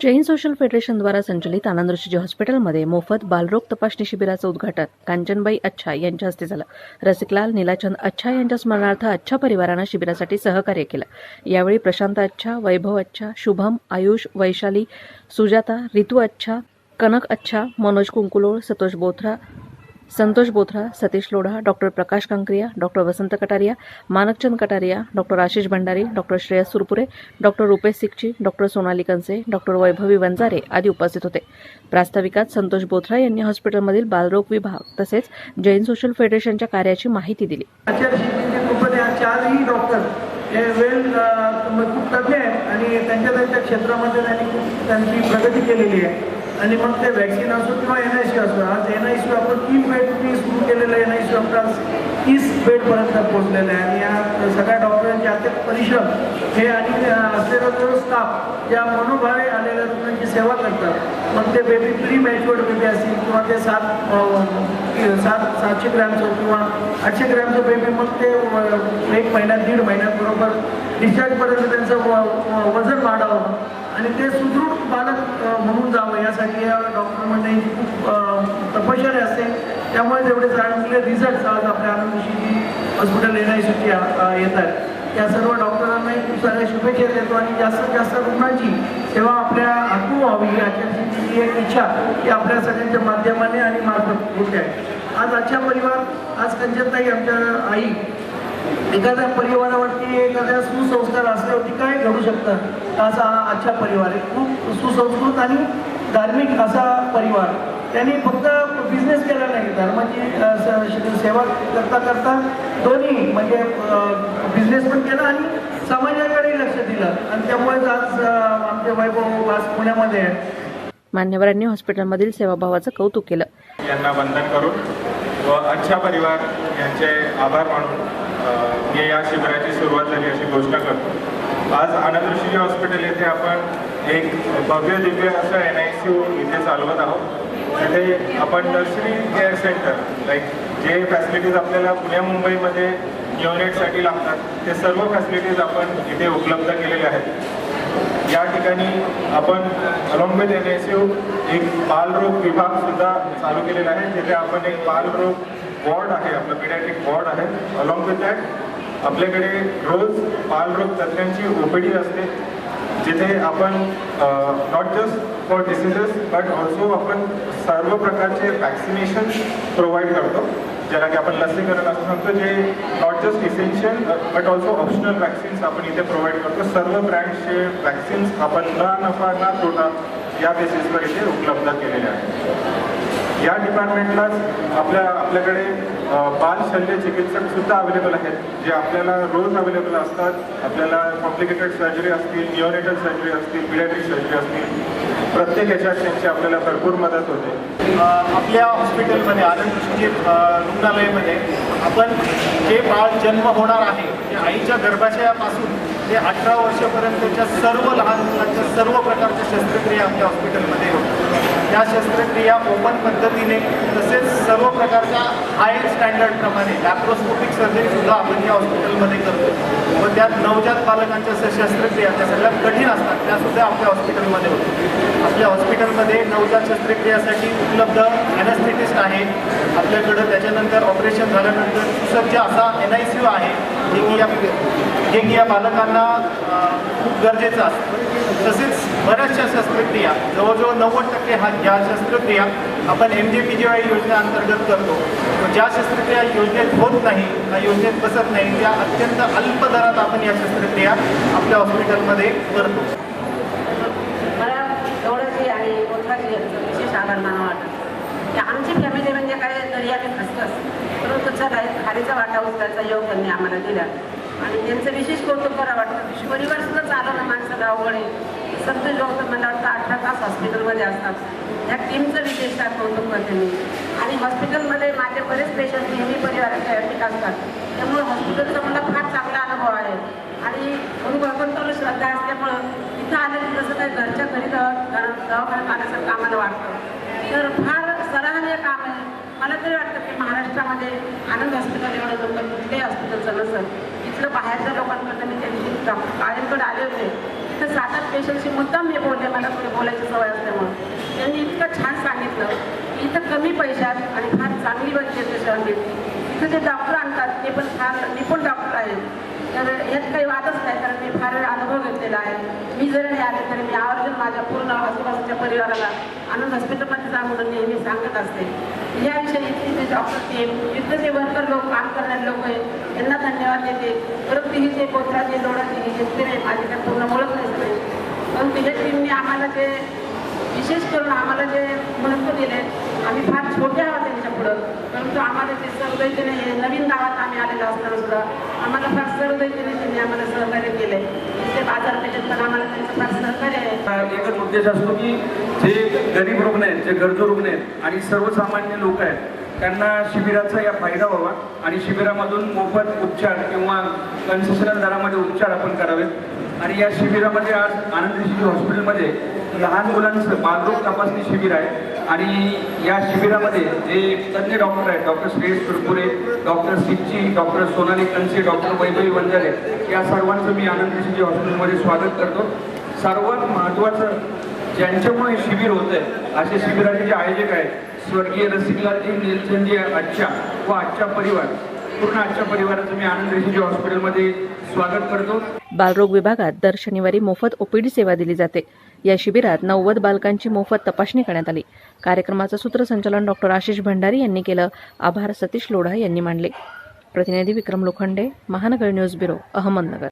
Jain social फेडरेशनद्वारा संचलित आनंद ऋषीजी हॉस्पिटलमध्ये मोफत बालरोग तपासणी शिबिराचं उद्घाटन कांचनबाई अच्छा यांच्या हस्ते झालं. रसिकलाल नीलाचंद अच्छा यांच्या स्मरणार्थ अच्छा परिवारानं शिबिरासाठी सहकार्य केलं. यावेळी प्रशांत अच्छा वैभव अच्छा शुभम आयुष वैशाली सुजाता रितू अच्छा कनक अच्छा Manoj Kunkulol Santosh Bothra Santosh Bothra Satish Lodha doctor Prakash Kankriya doctor Vasant Kataria Manakchand Kataria doctor Ashish Bhandari doctor Shreyas Surpure doctor Rupesh Sikchi doctor Sonali Kanse doctor Vaibhavi Vanjare आदी उपस्थित होते. प्रास्ताविकात संतोष बोथरा यांनी हॉस्पिटलमधील बालरोग विभाग तसेच Jain social फेडरेशनच्या कार्याची माहिती दिली. डॉक्टर हे वेल खूप तज्ज्ञ आहेत आणि त्यांच्या त्यांच्या क्षेत्रामध्ये त्यांनी खूप त्यांची प्रगती केलेली आहे. आणि मग ते वॅक्सिन असो किंवा एन आय सी असो आज एन आय सी आपण तीन बेडनी सुरू केलेलं एन आय सी आपला तीस बेडपर्यंत पोहोचलेलं आहे. आणि या सगळ्या डॉक्टरांचे अत्यंत परिश्रम हे आणि असलेला जो स्टाफ ज्या मनोभावे आलेल्या रुग्णांची सेवा करतात. मग ते बेबी प्री मॅच्युअर्ड बेबी असतील किंवा ते सात सात सातशे ग्रॅमचं किंवा आठशे ग्रॅमचं बेबी मग ते एक महिन्यात दीड महिन्यात बरोबर डिस्चार्जपर्यंत त्यांचं व- वजन वाढावं. आणि ते सुदृढ बालक म्हणून जावं यासाठी या डॉक्टर मंडळींची खूप तपश्चर्या असते. त्यामुळे तेवढे चांगले रिझल्ट आज आपल्या आनंदशी हॉस्पिटल येण्या आय येत आहेत त्या सर्व डॉक्टरांनाही खूप साऱ्या शुभेच्छा देतो आणि जास्तीत जास्त रुग्णांची सेवा आपल्या हातून व्हावी ही एक इच्छा ही आपल्या सगळ्यांच्या माध्यमाने आणि मार्फत होते आहे. आज आजच्या परिवार आज कंचनताई आमच्या आई एखाद्या परिवारावरती एखाद्या सुसंस्कार असल्यावरती काय घडू शकतं? असा हा आजचा परिवार आहे. खूप सुसंस्कृत आणि धार्मिक असा परिवार. त्यांनी फक्त बिझनेस केला नाही. धर्माची सेवा करता करता दोन्ही म्हणजे बिझनेस पण केला आणि समाजाकडे लक्ष दिलं. आणि त्यामुळेच आज आमचे वैभव आज पुण्यामध्ये आहे मान्यवरांनी हॉस्पिटलमधील सेवाभावाचं कौतुक केलं. यांना वंदन करून व अच्छा परिवार यांचे आभार मानून अ, मी या शिबिराची सुरुवात झाली अशी घोषणा करतो. आज आनंद ऋषीजी हॉस्पिटल येथे आपण एक भव्य दिव्य असं एन आय सी यू इथे चालवत आहोत. तिथे आपण नर्सरी केअर सेंटर लाईक जे फॅसिलिटीज आपल्याला पुण्या मुंबईमध्ये युनिटसाठी लागतात ते सर्व फॅसिलिटीज आपण इथे उपलब्ध केलेल्या आहेत. या ठिकाणी आपण along with N S U एक बालरोग विभागसुद्धा चालू केलेला आहे. जिथे आपण एक बालरोग वॉर्ड आहे आपलं पिडॅट्रिक वॉर्ड आहे. अलॉंग विथ दॅट आपल्याकडे रोज बालरोग तज्ज्ञांची ओपीडी असते जिथे आपण not just for diseases but also आपण सर्व प्रकारचे वॅक्सिनेशन प्रोव्हाइड करतो. ज्याला की आपण लसीकरण असं सांगतो जे not just essential but also optional vaccines आपण इथे प्रोव्हाइड करतो. सर्व ब्रँडचे वॅक्सिन्स आपण ना नफा ना तोटा या बेसिसवर इथे उपलब्ध केलेले आहेत. या डिपार्टमेंटलाच आपल्या आपल्याकडे बाल शल्य चिकित्सक सुद्धा अवेलेबल आहेत जे आपल्याला रोज अवेलेबल असतात. आपल्याला कॉम्प्लिकेटेड सर्जरी असतील न्युअरेटल सर्जरी असतील पिडॅट्रिक सर्जरी असतील. प्रत्येक याच्यात त्यांची आपल्याला भरपूर मदत होते. आपल्या हॉस्पिटलमध्ये आनंद रुग्णालयामध्ये आपण जे बाळ जन्म होणार आहे ते आईच्या गर्भाशयापासून ते अठरा वर्षापर्यंतच्या सर्व लहान मुलांच्या सर्व प्रकारच्या शस्त्रक्रिया आपल्या हॉस्पिटलमध्ये होतात. ह्या शस्त्रक्रिया ओपन पद्धतीने तसेच सर्व प्रकारच्या हाय स्टँडर्डप्रमाणे लॅप्रोस्कोपिक सर्जरीसुद्धा आपण या हॉस्पिटलमध्ये करतो. व त्यात नवजात बालकांच्या शस्त्रक्रिया त्या सगळ्यात कठीण असतात त्यासुद्धा आपल्या हॉस्पिटलमध्ये होतात. आपल्या हॉस्पिटलमध्ये नवजात शस्त्रक्रियासाठी उपलब्ध ॲनॅस्थेटिस्ट आहे आपल्याकडं त्याच्यानंतर ऑपरेशन झाल्यानंतर सुसज्ज असा एन आय सी यू आहे. जे की या जे की या बालकांना खूप गरजेचं असतं. तसेच बऱ्याचशा शस्त्रक्रिया जवळजवळ नव्वद टक्के हा ज्या शस्त्रक्रिया आपण M J P G Y योजनेअंतर्गत करतो ज्या शस्त्रक्रिया योजनेत होत नाही त्या योजनेत बसत नाही त्या अत्यंत अल्प दरात आपण या शस्त्रक्रिया आपल्या हॉस्पिटलमध्ये करतो. मला एवढंच आणि कोथाची विशेष आभार मानावा वाटत. की आमची फॅमिली म्हणजे काय दर्याने खसखस परंतु चला खारीचा वाटा उचलायचा योग त्यांनी आम्हाला दिला. आणि यांचं विशेष कौतुक करा वाटतं. परिवार सुद्धा चालवणं माणसं अवघड आहे. सगळे लोक मला वाटतं अठरा तास हॉस्पिटलमध्ये असतात. ह्या टीमचं विशेषतः कौतुक करते मी? आणि हॉस्पिटलमध्ये माझे बरेच पेशंट नेहमी परिवाराच्या ॲडमिट असतात. त्यामुळे हॉस्पिटलचा मला फार चांगला अनुभव आहे. आणि गुरु भगवंतावर श्रद्धा असल्यामुळं इथं आलेली जसं काही घरच्या घरी दवाखान्यात आल्यासारखं आम्हाला वाटतं. तर फार सराहनीय काम आहे. मला तरी वाटतं की महाराष्ट्रामध्ये आनंद हॉस्पिटल एवढं लोक कुठल्याही हॉस्पिटलचं नसतं. इथलं बाहेरच्या लोकांकडनं मी त्यांची दिवशी आले होते तिथं सात आठ पेशंटशी मुद्दाम मी बोलले मला थोडी बोलायची सवय असल्यामुळं त्यांनी इतकं छान सांगितलं की इथं कमी पैशात आणि फार चांगली वैद्यकीय सेवा मिळते इथं जे डॉक्टर आणतात ते पण फार निपुण डॉक्टर आहेत. तर यात काही वादच नाही कारण मी फार अनुभव घेतलेला आहे. मी जरी नाही आले तरी मी आवर्जून माझ्या पूर्ण आजूबाजूच्या परिवाराला आनंद हॉस्पिटलमध्ये जा म्हणून नेहमी सांगत असते. याविषयी इथली जे डॉक्टर टीम इथले जे वर्कर लोक काम करणारे लोक आहेत. त्यांना धन्यवाद देते. परंतु ही जे बोथराचे लोणाची ही जे आहे माझी काय पूर्ण ओळख नाही सगळे. पण तिच्या टीमने आम्हाला जे विशेष करून आम्हाला जे महत्त्व दिले आम्ही फार छोटे आहोत त्यांच्या पुढं. परंतु आम्हाला ते सहदैतीने नवीन गावात आम्ही आलेलो असताना सुद्धा आम्हाला फार सहदैतीने त्यांनी आम्हाला सहकार्य केलं आहे ते बाजारपेठेत पण आम्हाला त्यांचं एकच उद्देश असतो की जे गरीब रुग्ण आहेत जे गरजू रुग्ण आहेत आणि सर्वसामान्य लोक आहेत त्यांना शिबिराचा या फायदा व्हावा आणि शिबिरामधून मोफत उपचार किंवा कन्सेशनल दरामध्ये उपचार आपण करावेत. आणि या शिबिरामध्ये आज आनंद हॉस्पिटलमध्ये लहान मुलांचं बालरोग तपासणी शिबिर आहे. आणि या शिबिरामध्ये जे तज्ज्ञ डॉक्टर आहेत doctor Suresh Turpure doctor Sichchi doctor Sonali Kanse doctor Vaibhavi Vanjare या सर्वांचं मी आनंद शिशु हॉस्पिटलमध्ये स्वागत करतो. सर्वात महत्त्वाचं ज्यांच्यामुळे शिबिर होत आहे असे शिबिराचे जे आयोजक आहेत स्वर्गीय रसिकलालजी निलचंदी आजच्या व आजच्या परिवार पूर्ण आजच्या परिवाराचं मी आनंद ऋषीजी हॉस्पिटलमध्ये स्वागत करतो. बालरोग विभागात दर शनिवारी मोफत ओपीडी सेवा दिली जाते. या शिबिरात नव्वद बालकांची मोफत तपासणी करण्यात आली. कार्यक्रमाचं सूत्रसंचालन डॉक्टर आशिष भंडारी यांनी केलं. आभार सतीश लोढा यांनी मांडले. प्रतिनिधी विक्रम लोखंडे महानगर न्यूज ब्युरो अहमदनगर.